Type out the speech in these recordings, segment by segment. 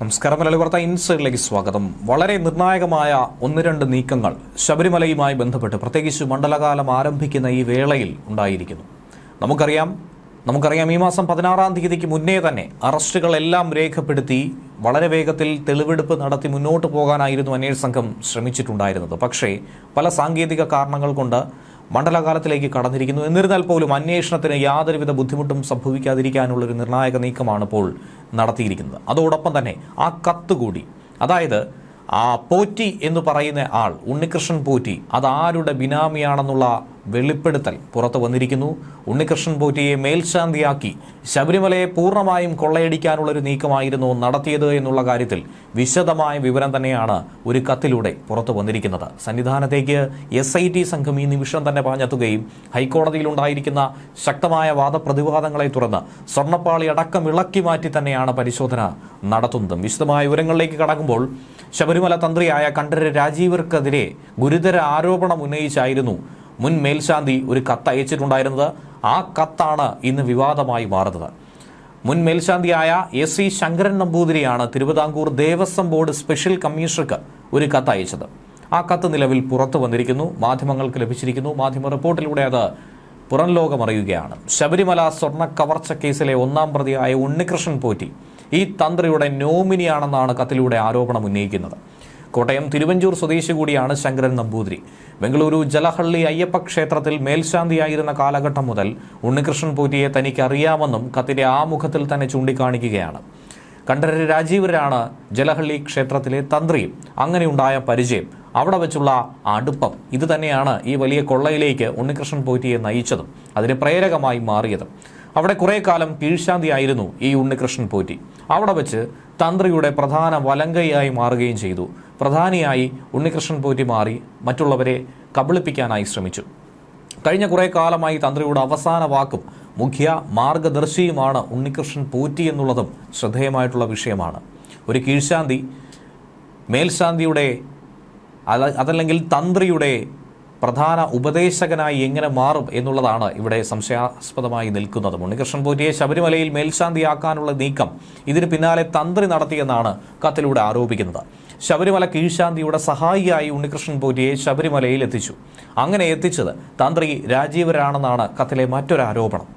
നമസ്കാരം മലയാളി വാർത്ത ഇൻസൈഡിലേക്ക് സ്വാഗതം. വളരെ നിർണായകമായ ഒന്ന് രണ്ട് നീക്കങ്ങൾ ശബരിമലയുമായി ബന്ധപ്പെട്ട് പ്രത്യേകിച്ച് മണ്ഡലകാലം ആരംഭിക്കുന്ന ഈ വേളയിൽ ഉണ്ടായിരിക്കുന്നു. നമുക്കറിയാം നമുക്കറിയാം ഈ മാസം പതിനാറാം തീയതിക്ക് മുന്നേ തന്നെ അറസ്റ്റുകളെല്ലാം രേഖപ്പെടുത്തി വളരെ വേഗത്തിൽ തെളിവെടുപ്പ് നടത്തി മുന്നോട്ട് പോകാനായിരുന്നു അന്വേഷണ സംഘം ശ്രമിച്ചിട്ടുണ്ടായിരുന്നത്. പക്ഷേ പല സാങ്കേതിക കാരണങ്ങൾ കൊണ്ട് മണ്ഡലകാലത്തിലേക്ക് കടന്നിരിക്കുന്നു. എന്നിരുന്നാൽ പോലും അന്വേഷണത്തിന് യാതൊരുവിധ ബുദ്ധിമുട്ടും സംഭവിക്കാതിരിക്കാനുള്ളൊരു നിർണായക നീക്കമാണ് ഇപ്പോൾ നടത്തിയിരിക്കുന്നത്. അതോടൊപ്പം തന്നെ ആ കത്ത് കൂടി അതായത് ആ പോറ്റി എന്ന് പറയുന്ന ആൾ ഉണ്ണികൃഷ്ണൻ പോറ്റി അതാരുടെ ബിനാമിയാണെന്നുള്ള വെളിപ്പെടുത്തൽ പുറത്തു വന്നിരിക്കുന്നു. ഉണ്ണികൃഷ്ണൻ പോറ്റിയെ മേൽശാന്തിയാക്കി ശബരിമലയെ പൂർണമായും കൊള്ളയടിക്കാനുള്ള ഒരു നീക്കമായിരുന്നു നടത്തിയത് എന്നുള്ള കാര്യത്തിൽ വിശദമായ വിവരം തന്നെയാണ് ഒരു കത്തിലൂടെ പുറത്തു വന്നിരിക്കുന്നത്. സന്നിധാനത്തേക്ക് എസ് ഐ ടി സംഘം ഈ നിമിഷം തന്നെ പാഞ്ഞെത്തുകയും ഹൈക്കോടതിയിലുണ്ടായിരിക്കുന്ന ശക്തമായ വാദപ്രതിവാദങ്ങളെ തുടർന്ന് സ്വർണപ്പാളി അടക്കം ഇളക്കി മാറ്റി തന്നെയാണ് പരിശോധന നടത്തുന്നതും. വിശദമായ വിവരങ്ങളിലേക്ക് കടക്കുമ്പോൾ ശബരിമല തന്ത്രിയായ കണ്ഠര രാജീവർക്കെതിരെ ഗുരുതര ആരോപണം ഉന്നയിച്ചായിരുന്നു മുൻ മേൽശാന്തി ഒരു കത്ത് അയച്ചിട്ടുണ്ടായിരുന്നത്. ആ കത്താണ് ഇന്ന് വിവാദമായി മാറുന്നത്. മുൻ മേൽശാന്തിയായ എസ് സി ശങ്കരൻ നമ്പൂതിരിയാണ് തിരുവിതാംകൂർ ദേവസ്വം ബോർഡ് സ്പെഷ്യൽ കമ്മീഷണർക്ക് ഒരു കത്ത് അയച്ചത്. ആ കത്ത് നിലവിൽ പുറത്തു വന്നിരിക്കുന്നു മാധ്യമങ്ങൾക്ക് ലഭിച്ചിരിക്കുന്നു. മാധ്യമ റിപ്പോർട്ടിലൂടെ അത് പുറം ലോകമറിയുകയാണ് ശബരിമല സ്വർണ കവർച്ച കേസിലെ ഒന്നാം പ്രതിയായ ഉണ്ണികൃഷ്ണൻ പോറ്റി ഈ തന്ത്രിയുടെ നോമിനിയാണെന്നാണ് കത്തിലൂടെ ആരോപണം ഉന്നയിക്കുന്നത്. കോട്ടയം തിരുവഞ്ചൂർ സ്വദേശി കൂടിയാണ് ശങ്കരൻ നമ്പൂതിരി. ബംഗളൂരു ജലഹള്ളി അയ്യപ്പ ക്ഷേത്രത്തിൽ മേൽശാന്തിയായിരുന്ന കാലഘട്ടം മുതൽ ഉണ്ണികൃഷ്ണൻ പൂറ്റിയെ തനിക്ക് അറിയാമെന്നും കത്തിന്റെ ആമുഖത്തിൽ തന്നെ ചൂണ്ടിക്കാണിക്കുകയാണ്. കണ്ഠരര് രാജീവരാണ് ജലഹള്ളി ക്ഷേത്രത്തിലെ തന്ത്രിയും. അങ്ങനെയുണ്ടായ പരിചയം അവിടെ വെച്ചുള്ള അടുപ്പം. ഇത് തന്നെയാണ് ഈ വലിയ കൊള്ളയിലേക്ക് ഉണ്ണികൃഷ്ണൻ പോറ്റിയെ നയിച്ചതും അതിന് പ്രേരകമായി മാറിയതും. അവിടെ കുറെ കാലം കീഴ്ശാന്തിയായിരുന്നു ഈ ഉണ്ണികൃഷ്ണൻ പോറ്റി. അവിടെ വെച്ച് തന്ത്രിയുടെ പ്രധാന വലങ്കയായി മാറുകയും ചെയ്തു. പ്രധാനിയായി ഉണ്ണികൃഷ്ണൻ പോറ്റി മാറി മറ്റുള്ളവരെ കബളിപ്പിക്കാനായി ശ്രമിച്ചു. കഴിഞ്ഞ കുറേ കാലമായി തന്ത്രിയുടെ അവസാന വാക്കും മുഖ്യ മാർഗദർശിയുമാണ് ഉണ്ണികൃഷ്ണൻ പോറ്റി എന്നുള്ളതും ശ്രദ്ധേയമായിട്ടുള്ള വിഷയമാണ്. ഒരു കീഴ്ശാന്തി മേൽശാന്തിയുടെ അതല്ലെങ്കിൽ തന്ത്രിയുടെ പ്രധാന ഉപദേശകനായി എങ്ങനെ മാറും എന്നുള്ളതാണ് ഇവിടെ സംശയാസ്പദമായി നിൽക്കുന്നത്. ഉണ്ണികൃഷ്ണൻ പോറ്റിയെ ശബരിമലയിൽ മേൽശാന്തിയാക്കാനുള്ള നീക്കം ഇതിന് പിന്നാലെ തന്ത്രി നടത്തിയെന്നാണ് കത്തിലൂടെ ആരോപിക്കുന്നത്. ശബരിമല കീഴ്ശാന്തിയുടെ സഹായിയായി ഉണ്ണികൃഷ്ണൻ പോറ്റിയെ ശബരിമലയിൽ എത്തിച്ചു. അങ്ങനെ എത്തിച്ചത് തന്ത്രി രാജീവരാണെന്നാണ് കത്തിലെ മറ്റൊരു ആരോപണം.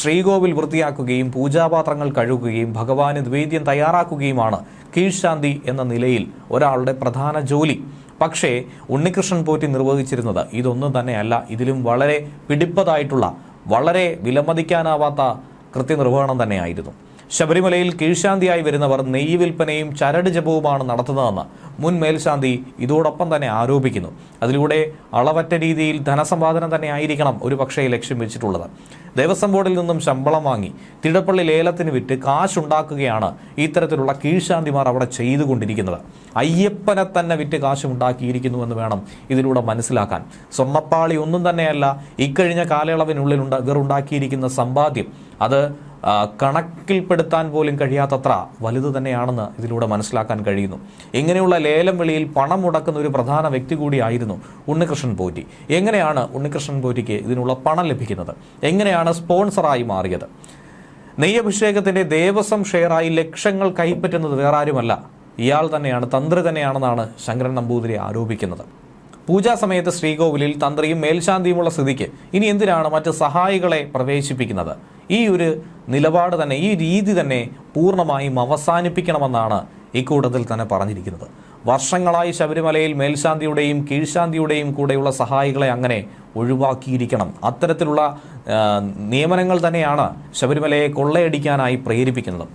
ശ്രീകോവിൽ വൃത്തിയാക്കുകയും പൂജാപാത്രങ്ങൾ കഴുകുകയും ഭഗവാന് നിവേദ്യം തയ്യാറാക്കുകയുമാണ് കീഴ്ശാന്തി എന്ന നിലയിൽ ഒരാളുടെ പ്രധാന ജോലി. പക്ഷേ ഉണ്ണികൃഷ്ണൻ പോറ്റി നിർവഹിച്ചിരുന്നത് ഇതൊന്നും തന്നെയല്ല. ഇതിലും വളരെ പിടിപ്പതായിട്ടുള്ള വളരെ വിലമതിക്കാനാവാത്ത കൃത്യനിർവഹണം തന്നെയായിരുന്നു. ശബരിമലയിൽ കീഴ്ശാന്തിയായി വരുന്നവർ നെയ്യ് വിൽപ്പനയും ചരട് ജപവുമാണ് നടത്തുന്നതെന്ന് മുൻ മേൽശാന്തി ഇതോടൊപ്പം തന്നെ ആരോപിക്കുന്നു. അതിലൂടെ അളവറ്റ രീതിയിൽ ധനസമ്പാദനം തന്നെ ആയിരിക്കണം ഒരു പക്ഷേ ലക്ഷ്യം വെച്ചിട്ടുള്ളത്. ദേവസ്വം ബോർഡിൽ നിന്നും ശമ്പളം വാങ്ങി തിടപ്പള്ളി ലേലത്തിന് വിറ്റ് കാശുണ്ടാക്കുകയാണ് ഇത്തരത്തിലുള്ള കീഴ്ശാന്തിമാർ അവിടെ ചെയ്തുകൊണ്ടിരിക്കുന്നത്. അയ്യപ്പനെ തന്നെ വിറ്റ് കാശുണ്ടാക്കിയിരിക്കുന്നു എന്ന് വേണം ഇതിലൂടെ മനസ്സിലാക്കാൻ. സ്വർണപ്പാളി ഒന്നും തന്നെയല്ല ഇക്കഴിഞ്ഞ കാലയളവിനുള്ളിൽ ഇവർ ഉണ്ടാക്കിയിരിക്കുന്ന സമ്പാദ്യം. അത് കണക്കിൽപ്പെടുത്താൻ പോലും കഴിയാത്തത്ര വലുത് തന്നെയാണെന്ന് ഇതിലൂടെ മനസ്സിലാക്കാൻ കഴിയുന്നു. ഇങ്ങനെയുള്ള ലേലം വിളിയിൽ പണം മുടക്കുന്ന ഒരു പ്രധാന വ്യക്തി കൂടിയായിരുന്നു ഉണ്ണികൃഷ്ണൻ പോറ്റി. എങ്ങനെയാണ് ഉണ്ണികൃഷ്ണൻ പോറ്റിക്ക് ഇതിനുള്ള പണം ലഭിക്കുന്നത്? എങ്ങനെയാണ് സ്പോൺസറായി മാറിയത്? നെയ്യഭിഷേകത്തിന്റെ ദേവസ്വം ഷെയറായി ലക്ഷങ്ങൾ കൈപ്പറ്റുന്നത് വേറാരുമല്ല. ഇയാൾ തന്നെയാണ് തന്ത്രി തന്നെയാണെന്നാണ് ശങ്കരൻ നമ്പൂതിരി ആരോപിക്കുന്നത്. പൂജാ സമയത്ത് ശ്രീകോവിലിൽ തന്ത്രിയും മേൽശാന്തിയുമുള്ള സ്ഥിതിക്ക് ഇനി എന്തിനാണ് മറ്റ് സഹായികളെ പ്രവേശിപ്പിക്കുന്നത്? ഈ ഒരു നിലപാട് തന്നെ ഈ രീതി തന്നെ പൂർണമായും അവസാനിപ്പിക്കണമെന്നാണ് ഇക്കൂട്ടത്തിൽ തന്നെ പറഞ്ഞിരിക്കുന്നത്. വർഷങ്ങളായി ശബരിമലയിൽ മേൽശാന്തിയുടെയും കീഴ്ശാന്തിയുടെയും കൂടെയുള്ള സഹായികളെ അങ്ങനെ ഒഴിവാക്കിയിരിക്കണം. അത്തരത്തിലുള്ള നിയമനങ്ങൾ തന്നെയാണ് ശബരിമലയെ കൊള്ളയടിക്കാനായി പ്രേരിപ്പിക്കുന്നത്.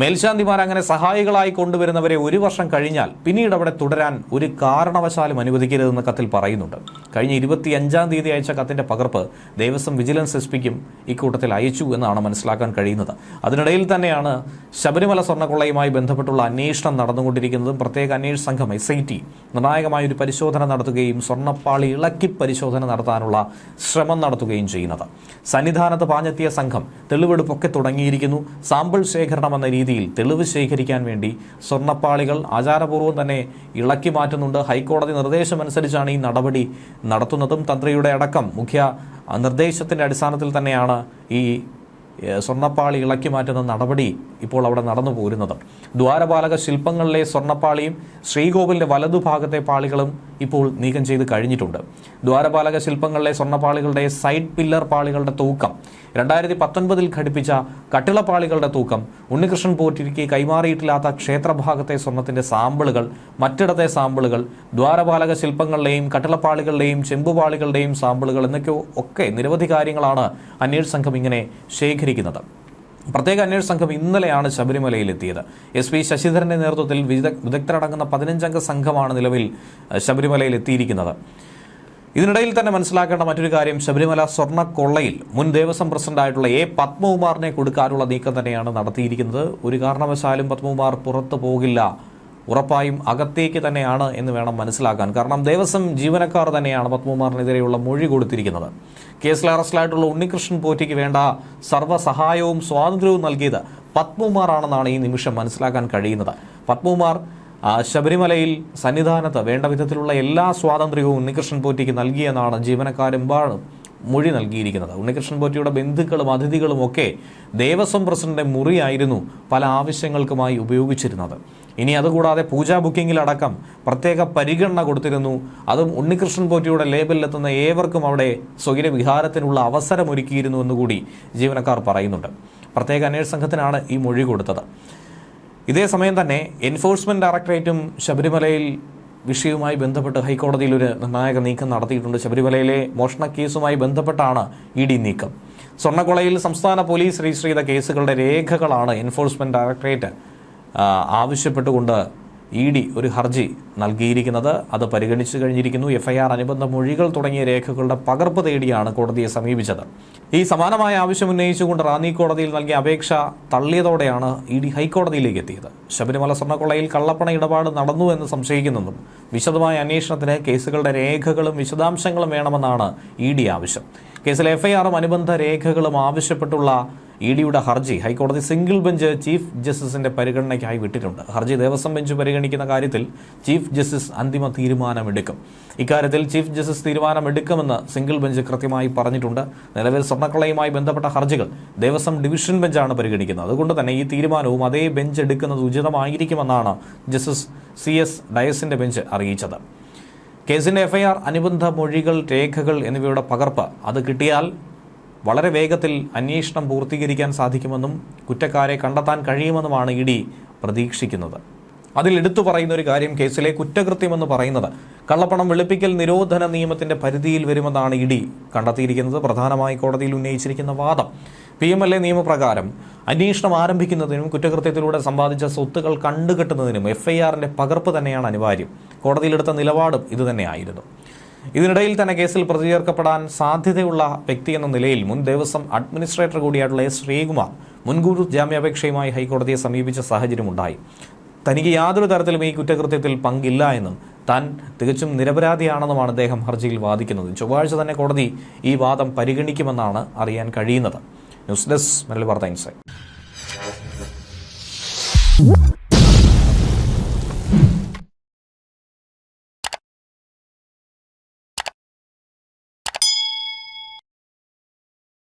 മേൽശാന്തിമാർ അങ്ങനെ സഹായികളായി കൊണ്ടുവരുന്നവരെ ഒരു വർഷം കഴിഞ്ഞാൽ പിന്നീട് അവിടെ തുടരാൻ ഒരു കാരണവശാലും അനുവദിക്കരുതെന്ന് കത്തിൽ പറയുന്നുണ്ട്. കഴിഞ്ഞ ഇരുപത്തി അഞ്ചാം തീയതി അയച്ച കത്തിന്റെ പകർപ്പ് ദേവസ്വം വിജിലൻസ് എസ് പിക്കും ഇക്കൂട്ടത്തിൽ അയച്ചു എന്നാണ് മനസ്സിലാക്കാൻ കഴിയുന്നത്. അതിനിടയിൽ തന്നെയാണ് ശബരിമല സ്വർണക്കൊള്ളയുമായി ബന്ധപ്പെട്ടുള്ള അന്വേഷണം നടന്നുകൊണ്ടിരിക്കുന്നതും പ്രത്യേക അന്വേഷണ സംഘം എസ് ഐ ടി നിർണായകമായ ഒരു പരിശോധന നടത്തുകയും സ്വർണപ്പാളി ഇളക്കി പരിശോധന നടത്താനുള്ള ശ്രമം നടത്തുകയും ചെയ്യുന്നത്. സന്നിധാനത്ത് പാഞ്ഞെത്തിയ സംഘം തെളിവെടുപ്പൊക്കെ തുടങ്ങിയിരിക്കുന്നു. സാമ്പിൾ ശേഖരണം എന്ന രീതിയിൽ തെളിവ് ശേഖരിക്കാൻ വേണ്ടി സ്വർണപ്പാളികൾ ആചാരപൂർവം തന്നെ ഇളക്കി മാറ്റുന്നുണ്ട്. ഹൈക്കോടതി നിർദ്ദേശമനുസരിച്ചാണ് ഈ നടപടി നടത്തുന്നതും തന്ത്രിയുടെ അടക്കം മുഖ്യ നിർദ്ദേശത്തിന്റെ അടിസ്ഥാനത്തിൽ തന്നെയാണ് ഈ സ്വർണപ്പാളി ഇളക്കി മാറ്റുന്ന നടപടി ഇപ്പോൾ അവിടെ നടന്നു പോരുന്നത്. ദ്വാരപാലക ശില്പങ്ങളിലെ സ്വർണപ്പാളിയും ശ്രീകോവിലിന്റെ വലതുഭാഗത്തെ പാളികളും ഇപ്പോൾ നീക്കം ചെയ്ത് കഴിഞ്ഞിട്ടുണ്ട്. ദ്വാരപാലക ശില്പങ്ങളിലെ സ്വർണപ്പാളികളുടെ സൈഡ് പില്ലർ പാളികളുടെ തൂക്കം. രണ്ടായിരത്തി പത്തൊൻപതിൽ ഘടിപ്പിച്ച കട്ടിളപ്പാളികളുടെ തൂക്കം ഉണ്ണികൃഷ്ണൻ പോറ്റിരിക്ക് കൈമാറിയിട്ടില്ലാത്ത ക്ഷേത്രഭാഗത്തെ സ്വർണത്തിന്റെ സാമ്പിളുകൾ മറ്റിടത്തെ സാമ്പിളുകൾ ദ്വാരപാലക ശില്പങ്ങളുടെയും കട്ടിളപ്പാളികളുടെയും ചെമ്പുപാളികളുടെയും സാമ്പിളുകൾ എന്നൊക്കെയോ ഒക്കെ നിരവധി കാര്യങ്ങളാണ് അന്വേഷണ സംഘം ഇങ്ങനെ ശേഖരിക്കുന്നത്. പ്രത്യേക അന്വേഷണ സംഘം ഇന്നലെയാണ് ശബരിമലയിലെത്തിയത് എസ് പി ശശിധരന്റെ നേതൃത്വത്തിൽ വിദഗ് വിദഗ്ധരടങ്ങുന്ന പതിനഞ്ചംഗ സംഘമാണ് നിലവിൽ ശബരിമലയിൽ എത്തിയിരിക്കുന്നത്. ഇതിനിടയിൽ തന്നെ മനസ്സിലാക്കേണ്ട മറ്റൊരു കാര്യം ശബരിമല സ്വർണ കൊള്ളയിൽ മുൻ ദേവസ്വം പ്രസിഡന്റായിട്ടുള്ള എ പത്മകുമാറിനെ കൊടുക്കാനുള്ള നീക്കം തന്നെയാണ് നടത്തിയിരിക്കുന്നത്. ഒരു കാരണവശാലും പത്മകുമാർ പുറത്തു പോകില്ല. ഉറപ്പായും അകത്തേക്ക് തന്നെയാണ് എന്ന് വേണം മനസ്സിലാക്കാൻ. കാരണം ദേവസ്വം ജീവനക്കാർ തന്നെയാണ് പത്മകുമാറിനെതിരെയുള്ള മൊഴി കൊടുത്തിരിക്കുന്നത്. കേസിൽ അറസ്റ്റിലായിട്ടുള്ള ഉണ്ണികൃഷ്ണൻ പോറ്റിക്ക് വേണ്ട സർവസഹായവും സ്വാതന്ത്ര്യവും നൽകിയത് പത്മകുമാറാണെന്നാണ് ഈ നിമിഷം മനസ്സിലാക്കാൻ കഴിയുന്നത്. പത്മകുമാർ ശബരിമലയിൽ സന്നിധാനത്ത് വേണ്ട വിധത്തിലുള്ള എല്ലാ സ്വാതന്ത്ര്യവും ഉണ്ണികൃഷ്ണൻ പോറ്റിക്ക് നൽകിയെന്നാണ് ജീവനക്കാരെമ്പാടും മൊഴി നൽകിയിരിക്കുന്നത്. ഉണ്ണികൃഷ്ണൻ പോറ്റിയുടെ ബന്ധുക്കളും അതിഥികളും ഒക്കെ ദേവസ്വം പ്രസിഡന്റിന്റെ മുറിയായിരുന്നു പല ആവശ്യങ്ങൾക്കുമായി ഉപയോഗിച്ചിരുന്നത്. ഇനി അതുകൂടാതെ പൂജാ ബുക്കിങ്ങിലടക്കം പ്രത്യേക പരിഗണന കൊടുത്തിരുന്നു. അതും ഉണ്ണികൃഷ്ണൻ പോറ്റിയുടെ ലേബലിലെത്തുന്ന ഏവർക്കും അവിടെ സ്വൈര വിഹാരത്തിനുള്ള അവസരമൊരുക്കിയിരുന്നു എന്നുകൂടി ജീവനക്കാർ പറയുന്നുണ്ട്. പ്രത്യേക അന്വേഷണ സംഘത്തിനാണ് ഈ മൊഴി കൊടുത്തത്. ഇതേ സമയം തന്നെ എൻഫോഴ്സ്മെന്റ് ഡയറക്ടറേറ്റും ശബരിമലയിൽ വിഷയവുമായി ബന്ധപ്പെട്ട് ഹൈക്കോടതിയിൽ ഒരു നിർണായക നീക്കം നടത്തിയിട്ടുണ്ട്. ശബരിമലയിലെ മോഷണ കേസുമായി ബന്ധപ്പെട്ടാണ് ഇ ഡി നീക്കം. സ്വർണക്കൊളയിൽ സംസ്ഥാന പോലീസ് രജിസ്റ്റർ ചെയ്ത കേസുകളുടെ രേഖകളാണ് എൻഫോഴ്സ്മെന്റ് ഡയറക്ടറേറ്റ് ആവശ്യപ്പെട്ടുകൊണ്ട് ഇ ഡി ഒരു ഹർജി നൽകിയിരിക്കുന്നത്. അത് പരിഗണിച്ചു കഴിഞ്ഞിരിക്കുന്നു. എഫ്ഐആർ അനുബന്ധ മൊഴികൾ തുടങ്ങിയ രേഖകളുടെ പകർപ്പ് തേടിയാണ് കോടതിയെ സമീപിച്ചത്. ഈ സമാനമായ ആവശ്യം ഉന്നയിച്ചുകൊണ്ട് റാന്നി കോടതിയിൽ നൽകിയ അപേക്ഷ തള്ളിയതോടെയാണ് ഇ ഡി ഹൈക്കോടതിയിലേക്ക് എത്തിയത്. ശബരിമല സ്വർണക്കൊള്ളയിൽ കള്ളപ്പണ ഇടപാട് നടന്നു എന്ന് സംശയിക്കുന്നതും വിശദമായ അന്വേഷണത്തിന് കേസുകളുടെ രേഖകളും വിശദാംശങ്ങളും വേണമെന്നാണ് ഇ ഡി ആവശ്യം. കേസിൽ എഫ്ഐആറും അനുബന്ധ രേഖകളും ആവശ്യപ്പെട്ടുള്ള ഇ ഡിയുടെ ഹർജി ഹൈക്കോടതി സിംഗിൾ ബെഞ്ച് ചീഫ് ജസ്റ്റിസിന്റെ പരിഗണനയ്ക്കായി വിട്ടിട്ടുണ്ട്. ഹർജി ദേവസ്വം ബെഞ്ച് പരിഗണിക്കുന്ന കാര്യത്തിൽ ചീഫ് ജസ്റ്റിസ് അന്തിമ തീരുമാനമെടുക്കും. ഇക്കാര്യത്തിൽ ചീഫ് ജസ്റ്റിസ് തീരുമാനമെടുക്കുമെന്ന് സിംഗിൾ ബെഞ്ച് കൃത്യമായി പറഞ്ഞിട്ടുണ്ട്. നിലവിൽ സ്വർണക്കളയുമായി ബന്ധപ്പെട്ട ഹർജികൾ ദേവസ്വം ഡിവിഷൻ ബെഞ്ചാണ് പരിഗണിക്കുന്നത്. അതുകൊണ്ട് തന്നെ ഈ തീരുമാനവും അതേ ബെഞ്ച് എടുക്കുന്നത് ഉചിതമായിരിക്കുമെന്നാണ് ജസ്റ്റിസ് സി എസ് ഡയസിന്റെ ബെഞ്ച് അറിയിച്ചത്. കേസിന്റെ എഫ്ഐആർ അനുബന്ധ മൊഴികൾ രേഖകൾ എന്നിവയുടെ പകർപ്പ് അത് കിട്ടിയാൽ വളരെ വേഗത്തിൽ അന്വേഷണം പൂർത്തീകരിക്കാൻ സാധിക്കുമെന്നും കുറ്റക്കാരെ കണ്ടെത്താൻ കഴിയുമെന്നുമാണ് ഇ ഡി പ്രതീക്ഷിക്കുന്നത്. അതിൽ എടുത്തു പറയുന്ന ഒരു കാര്യം കേസിലെ കുറ്റകൃത്യമെന്ന് പറയുന്നത് കള്ളപ്പണം വെളുപ്പിക്കൽ നിരോധന നിയമത്തിന്റെ പരിധിയിൽ വരുമെന്നാണ് ഇ ഡി കണ്ടെത്തിയിരിക്കുന്നത്. പ്രധാനമായി കോടതിയിൽ ഉന്നയിച്ചിരിക്കുന്ന വാദം. പി എം എൽ എ നിയമപ്രകാരം അന്വേഷണം ആരംഭിക്കുന്നതിനും കുറ്റകൃത്യത്തിലൂടെ സമ്പാദിച്ച സ്വത്തുകൾ കണ്ടുകെട്ടുന്നതിനും എഫ് ഐ പകർപ്പ് തന്നെയാണ് അനിവാര്യം. കോടതിയിലെടുത്ത നിലപാടും ഇതുതന്നെയായിരുന്നു. ഇതിനിടയിൽ തന്നെ കേസിൽ പ്രതി ചേർക്കപ്പെടാൻ സാധ്യതയുള്ള വ്യക്തി എന്ന നിലയിൽ മുൻ ദേവസ്വം അഡ്മിനിസ്ട്രേറ്റർ കൂടിയായിട്ടുള്ള എസ് ശ്രീകുമാർ മുൻകൂർ ജാമ്യാപേക്ഷയുമായി ഹൈക്കോടതിയെ സമീപിച്ച സാഹചര്യമുണ്ടായി. തനിക്ക് യാതൊരു തരത്തിലും ഈ കുറ്റകൃത്യത്തിൽ പങ്കില്ല എന്നും താൻ തികച്ചും നിരപരാധിയാണെന്നുമാണ് അദ്ദേഹം ഹർജിയിൽ വാദിക്കുന്നത്. ചൊവ്വാഴ്ച തന്നെ കോടതി ഈ വാദം പരിഗണിക്കുമെന്നാണ് അറിയാൻ കഴിയുന്നത്. ന്യൂസ് ഡെസ്ക് മലയാളി വാർത്ത